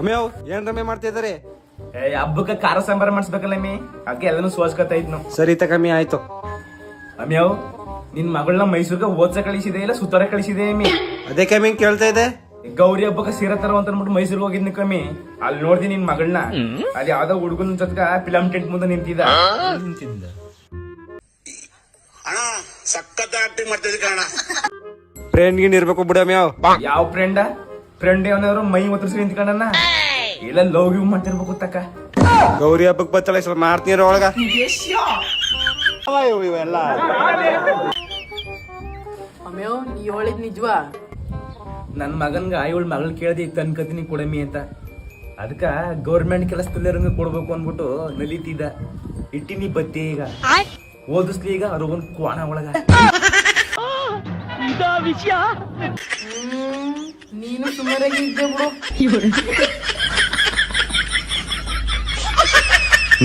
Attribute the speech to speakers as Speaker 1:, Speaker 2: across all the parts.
Speaker 1: ಅಮ್ಯಾವ್ ಏನ್ ರಮೆ ಮಾಡ್ತಾ ಇದಾರೆ
Speaker 2: ಏ ಹಬ್ಬಕ್ಕೆ ಖಾರ ಸಾಂಬಾರ ಮಾಡಿಸ್ಬೇಕಲ್ಲ ಅಮ್ಮಿ? ಅದಕ್ಕೆ ಎಲ್ಲಾನು ಸೋಸ್ಕೊತಾ ಇದ್ನು.
Speaker 1: ಸರಿ ತಕಮ್ಮಿ ಆಯ್ತು.
Speaker 2: ಅಮ್ಯಾವ್ ನಿನ್ ಮಗಳನ್ನ ಮೈಸೂರ್ಗೆ ಓದ್ಸ ಕಳಿಸಿದೆ ಇಲ್ಲ ಸುತ್ತಾರ ಕಳಿಸಿದೆ ಮೀ
Speaker 1: ಅದೇ ಕಮ್ಮಿ ಕೇಳ್ತಾ ಇದೆ?
Speaker 2: ಗೌರಿ ಹಬ್ಬಕ್ಕೆ ಸೀರೆ ತರೋ ಅಂತ ಅನ್ಬಿಟ್ಟು ಮೈಸೂರಿಗೆ ಹೋಗಿದ್ನಿ ಕಮ್ಮಿ. ಅಲ್ಲಿ ನೋಡ್ದಿ ನಿನ್ ಮಗಳನ್ನ? ಅಲ್ಲಿ ಯಾವ್ದೋ ಹುಡುಗನ ಜೊತೆಗ ಫಿಲಂ ಟೆಂಟ್ ಮುಂದೆ ನಿಂತಿದ್ದ. ನಿಂತಿದ್ದ
Speaker 3: ಅಣ್ಣ ಸಖತ್ ಆಕ್ಟಿಂಗ್ ಮಾಡ್ತಿದ್ದೆ ಕಣ
Speaker 1: ಫ್ರೆಂಡ್ ಗಿಂಡ್ ಇರ್ಬೇಕು ಬಿಡ ಮ್ಯಾವ್
Speaker 2: ಯಾವ ಫ್ರೆಂಡ ಫ್ರೆಂಡ್ ಅವನವ್ರು ಮೈ ಒತ್ತರಿಸಿ ನಿಂತ್ಕೊಂಡನ ಇಲ್ಲ ಲವ್ ಗಿವ್ ಮಾಡ್ತಿರ್ಬೇಕು ತಕ್ಕ
Speaker 1: ಗೌರಿ ಹಬ್ಬಕ್ ಬತ್ತಲ್ಲ ಸ್ವಲ್ಪ ಮಾಡ್ತೀರ ಒಳಗ? ಇವೆಲ್ಲ.
Speaker 4: ಅಮ್ಯೋ ನೀ ಹೇಳಿದ್ ನಿಜವಾ?
Speaker 2: ನನ್ ಮಗನ್ಗ ಇವಳ ಮಗಳ್ ಕೇಳ್ದಿ ತನ್ಕತೀನಿ ಕೊಡಮಿ ಅಂತ. ಅದಕ್ಕ ಗೌರ್ಮೆಂಟ್ ಕೆಲಸದಲ್ಲಿರಂಗ ಕೊಡ್ಬೇಕು ಅನ್ಬಿಟ್ಟು ನಲಿತಿದ್ದ. ಇಟ್ಟಿನಿ ಬತ್ತಿ ಈಗ. ಓದಿಸ್ಲಿ ಈಗ ಅವ್ರ ಒಂದ್ ಕೋಣ ಒಳಗ
Speaker 4: ನೀನು ಸುಮಾರಾಗಿ ಇದ್ದೆ ಬಿಡು.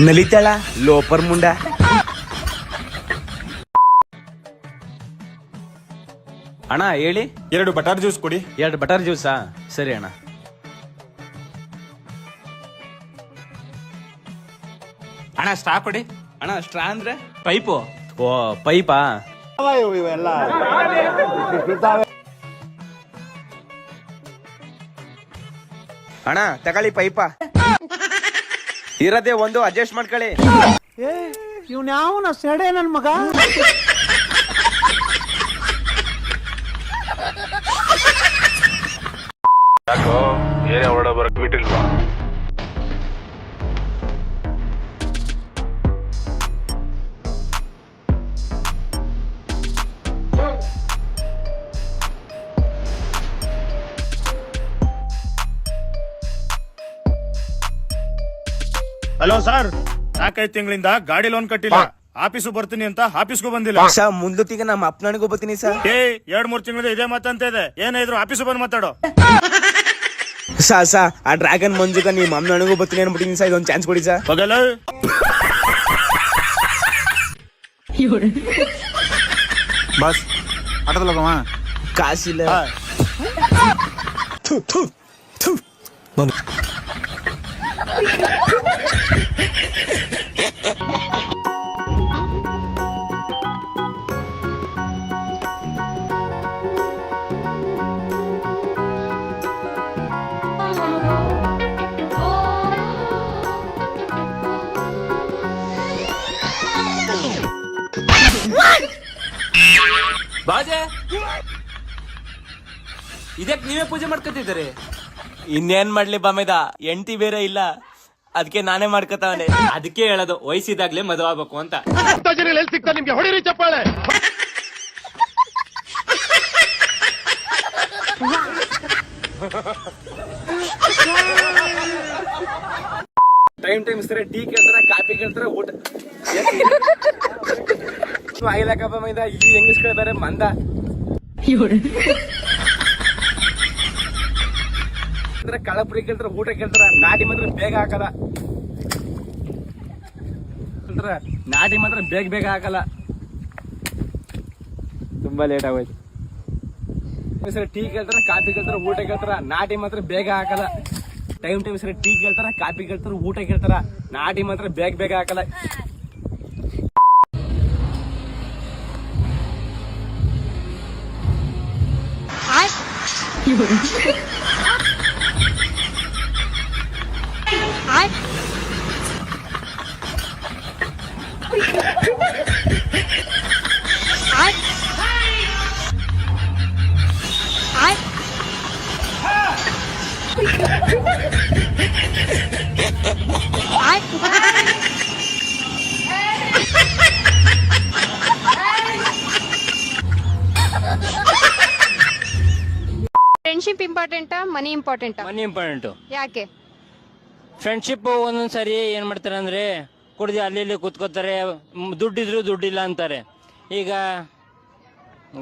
Speaker 2: ನಲಿತಾಳ ಲೋಪರ್ ಮುಂಡ.
Speaker 5: ಅಣ್ಣ ಹೇಳಿ.
Speaker 6: ಎರಡು ಬಟಾರ್ ಜ್ಯೂಸ್ ಕೊಡಿ.
Speaker 5: ಎರಡು ಬಟರ್ ಜ್ಯೂಸಾ? ಸರಿ ಅಣ್ಣ.
Speaker 6: ಅಣ್ಣ ಸ್ಟ್ರಾ ಕೊಡಿ.
Speaker 5: ಅಣ್ಣ ಸ್ಟ್ರಾ ಅಂದ್ರೆ?
Speaker 6: ಪೈಪು.
Speaker 5: ಓ ಪೈಪಾ?
Speaker 1: ಇವೆಲ್ಲ.
Speaker 5: ಅಣ್ಣ ತಗೊಳ್ಳಿ ಪೈಪ. ಇರದೆ ಒಂದು ಅಡ್ಜಸ್ಟ್ ಮಾಡ್ಕೊಳ್ಳಿ.
Speaker 7: ಇವ್ನ ಯಾವನ ಸೆಡೆ ನನ್ ಮಗ?
Speaker 6: ಯಾಕೋ ಏನೇ ಹೊರಡ ಬರಕ್ ಬಿಟ್ಟಿಲ್ವಾ? Hello sir. ನಾಲ್ಕೈದು ತಿಂಗಳಿಂದ ಗಾಡಿ ಲೋನ್ ಕಟ್ಟಿಲ್ಲ. ಆಫೀಸು ಬರ್ತೀನಿ ಅಂತ ಆಫೀಸ್ಗೂ ಬಂದಿಲ್ಲ.
Speaker 5: ಸ ಮುಂದೊತ್ತಿಗೆ ನಮ್ಮ ಅಪ್ಪನಿಗೂ ಬರ್ತೀನಿ ಸರ್.
Speaker 6: ಏ ಎರಡ್ ಮೂರ್ ತಿಂಗಳಿಂದ ಇದೇ ಮಾತಂತ ಇದೆ. ಏನಾದ್ರು ಆಫೀಸ್ ಬಂದ್ ಮಾತಾಡೋ.
Speaker 5: ಸಾ ಸಾ ಆ ಡ್ರ್ಯಾಗನ್ ಮಂಜುಗ ನಿಮ್ಮ ಅಮ್ಮನಿಗೂ ಬರ್ತೀನಿ ಅನ್ಬಿಟ್ಟಿನಿ ಸರ್. ಇದೊಂದು ಚಾನ್ಸ್ ಕೊಡಿ ಸರ್.
Speaker 6: ಹೋಗಲ್ಲ ಬಸ್ ಆಟೋದಲ್ಲಿ ಹೋಗಮ್ಮ
Speaker 5: ಕಾಸಿಲ್ಲ.
Speaker 8: ಬಾಜೆ! ಇದಕ್ ನೀವೇ ಪೂಜೆ ಮಾಡ್ಕೊತಿದ್ದೀರಿ?
Speaker 5: ಇನ್ನೇನ್ ಮಾಡ್ಲಿ ಬಾಮೇದ ಎಂಟಿ ಬೇರೆ ಇಲ್ಲ. ಅದಕ್ಕೆ ನಾನೇ ಮಾಡ್ಕೊತಾವನೆ.
Speaker 8: ಅದಕ್ಕೆ ಹೇಳೋದು ವಯಸ್ಸಿದಾಗ್ಲೇ ಮದುವೆ ಆಗ್ಬೇಕು ಅಂತ.
Speaker 2: ಟೈಮ್ ಟೈಮ್ ಸರಿ ಟೀ ಕೇಳ್ತಾರೆ ಕಾಫಿ ಕೇಳ್ತಾರೆ ಊಟ. ಆಗಿಲ್ಲಕ್ಕಪ್ಪ ಮೈದ ಇಲ್ಲಿ ಹೆಂಗಸ್ ಬೇರೆ ಮಂದ. ಅಂದ್ರೆ ಕಳಪುರಿ ಕೇಳ್ತಾರ ಊಟ ಕೇಳ್ತಾರ ನಾಟಿ ಮಾತ್ರ ಬೇಗ ಹಾಕಲ್ಲ. ಅಂದ್ರೆ ನಾಟಿ ಮಾತ್ರ ಬೇಗ ಬೇಗ ಹಾಕಲ್ಲ. ತುಂಬಾ ಲೇಟ್ ಆಗೋಯ್ತು. ಸರಿ ಟೀ ಕೇಳ್ತಾರ ಕಾಫಿ ಕೇಳ್ತಾರ ಊಟ ಕೇಳ್ತಾರ ನಾಟಿ ಮಾತ್ರ ಬೇಗ ಹಾಕಲ್ಲ. ಟೈಮ್ ಟೈಮ್ ಸರಿ ಟೀ ಕೇಳ್ತಾರ ಕಾಫಿ ಕೇಳ್ತಾರ ಊಟ ಕೇಳ್ತಾರ ನಾಟಿ ಮಾತ್ರ ಬೇಗ ಬೇಗ ಹಾಕಲ್ಲ.
Speaker 9: Ai? Ai? Ai? Ai? Friendship ಇಂಪಾರ್ಟೆಂಟಾ money ಇಂಪಾರ್ಟೆಂಟಾ
Speaker 8: ಮನಿ ಇಂಪಾರ್ಟೆಂಟು
Speaker 9: ಯಾಕೆ?
Speaker 8: ಫ್ರೆಂಡ್ಶಿಪ್ ಒಂದೊಂದ್ ಸರಿ ಏನ್ ಮಾಡ್ತಾರೆ ಅಂದ್ರೆ ಕುಡ್ದು ಅಲ್ಲಿ ಇಲ್ಲಿ ಕೂತ್ಕೋತಾರೆ ಮ್, ದುಡ್ಡಿದ್ರು ದುಡ್ಡಿಲ್ಲ ಅಂತಾರೆ. ಈಗ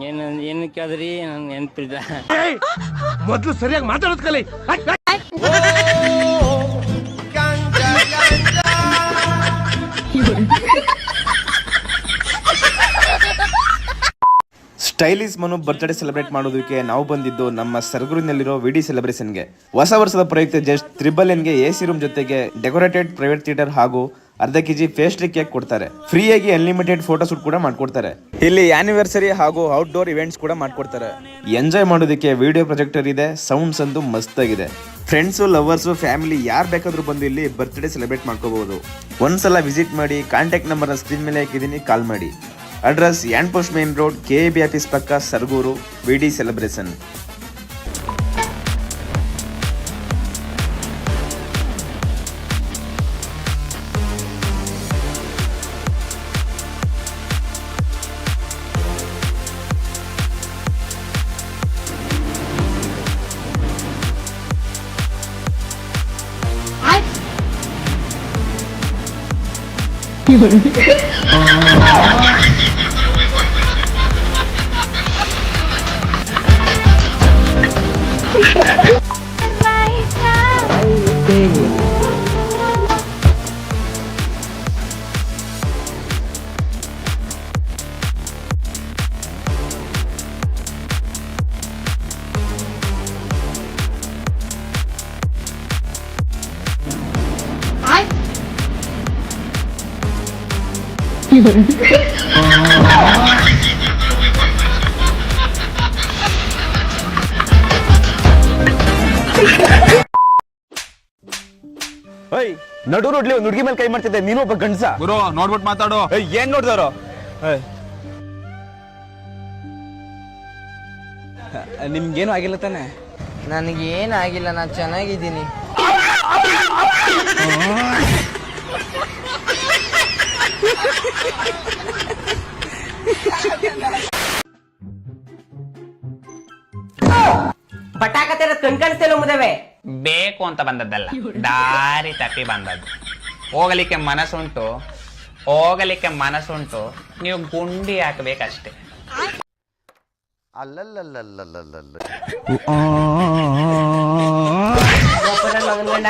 Speaker 8: ಏನ್ ಏನ್ ಕೇಳಿದ್ರಿ ನನ್ ನೆನ್ಪಿಲ್ಲ
Speaker 7: ಮೊದಲು ಸರಿಯಾಗಿ ಮಾತಾಡೋದ್ ಕಲಿ.
Speaker 5: ಸ್ಟೈಲಿಶ್ ಮನು ಬರ್ತ್ಡೇ ಸೆಲೆಬ್ರೇಟ್ ಮಾಡೋದಕ್ಕೆ ನಾವು ಬಂದಿದ್ದು ನಮ್ಮ ಸರ್ಗೂರಿನಲ್ಲಿರೋ ವಿಡಿ ಸೆಲೆಬ್ರೇಷನ್ಗೆ ಹೊಸ ವರ್ಷದ ಪ್ರಯುಕ್ತ ಜಸ್ಟ್ ತ್ರಿಬಲ್ ಎನ್ಗೆ ಎ ಸಿ ರೂಮ್ ಜೊತೆಗೆ ಡೆಕೋರೇಟೆಡ್ ಪ್ರೈವೇಟ್ ಥಿಯೇಟರ್ ಹಾಗೂ ಅರ್ಧ ಕೆಜಿ ಪೇಸ್ಟ್ರಿ ಕೇಕ್ ಕೊಡ್ತಾರೆ. ಫ್ರೀಯಾಗಿ ಅನ್ಲಿಮಿಟೆಡ್ ಫೋಟೋ ಶೂಟ್ ಕೂಡ ಮಾಡ್ಕೊಡ್ತಾರೆ. ಇಲ್ಲಿ ಆನಿವರ್ಸರಿ ಹಾಗೂ ಔಟ್ಡೋರ್ ಇವೆಂಟ್ಸ್ ಕೂಡ ಮಾಡ್ಕೊಡ್ತಾರೆ. ಎಂಜಾಯ್ ಮಾಡೋದಕ್ಕೆ ವಿಡಿಯೋ ಪ್ರೊಜೆಕ್ಟರ್ ಇದೆ ಸೌಂಡ್ಸ್ ಅಂತೂ ಮಸ್ತ್ ಆಗಿದೆ ಫ್ರೆಂಡ್ಸು ಲವರ್ಸು ಫ್ಯಾಮಿಲಿ ಯಾರು ಬೇಕಾದರೂ ಬಂದು ಇಲ್ಲಿ ಬರ್ತ್ಡೇ ಸೆಲೆಬ್ರೇಟ್ ಮಾಡ್ಕೋಬಹುದು. ಒಂದ್ಸಲ ವಿಸಿಟ್ ಮಾಡಿ ಕಾಂಟ್ಯಾಕ್ಟ್ ನಂಬರ್ನ ಸ್ಕ್ರೀನ್ ಮೇಲೆ ಹಾಕಿದ್ದೀನಿ ಕಾಲ್ ಮಾಡಿ. address and post main road K A B office ಪಕ್ಕ Sargur V D celebration Oh. ಓಯ್ ನಡು ರೋಡ್ಲಿ ಒಂದು ಹುಡುಗಿ ಮೇಲೆ ಕೈ ಮಾಡ್ತಿದ್ದೆ ನೀನು ಒಬ್ಬ ಗಂಡಸ.
Speaker 6: ಗುರು ನೋಡ್ಬಿಟ್ಟು ಮಾತಾಡು.
Speaker 5: ಏನ್ ನೋಡ್ದಾರೋ ನಿಮ್ಗೇನು ಆಗಿಲ್ಲ ತಾನೆ?
Speaker 10: ನನಗೇನು ಆಗಿಲ್ಲ ನಾನು ಚೆನ್ನಾಗಿದ್ದೀನಿ.
Speaker 4: ಪಟಾಕತೆ ಕಣ್ ಕಾಣಿಸ್ತೇನೋ ಮುದವೆ.
Speaker 10: ಬೇಕು ಅಂತ ಬಂದದ್ದಲ್ಲ. ದಾರಿ ತಪ್ಪಿ ಬಂದದ್ದು. ಹೋಗಲಿಕ್ಕೆ ಮನಸ್ಸುಂಟು ಹೋಗಲಿಕ್ಕೆ ಮನಸ್ಸುಂಟು ನೀವು ಗುಂಡಿ ಹಾಕಬೇಕಷ್ಟೇ.
Speaker 3: ಅಲ್ಲಲ್ಲಲ್ಲಲ್ಲಲ್ಲಲ್ಲ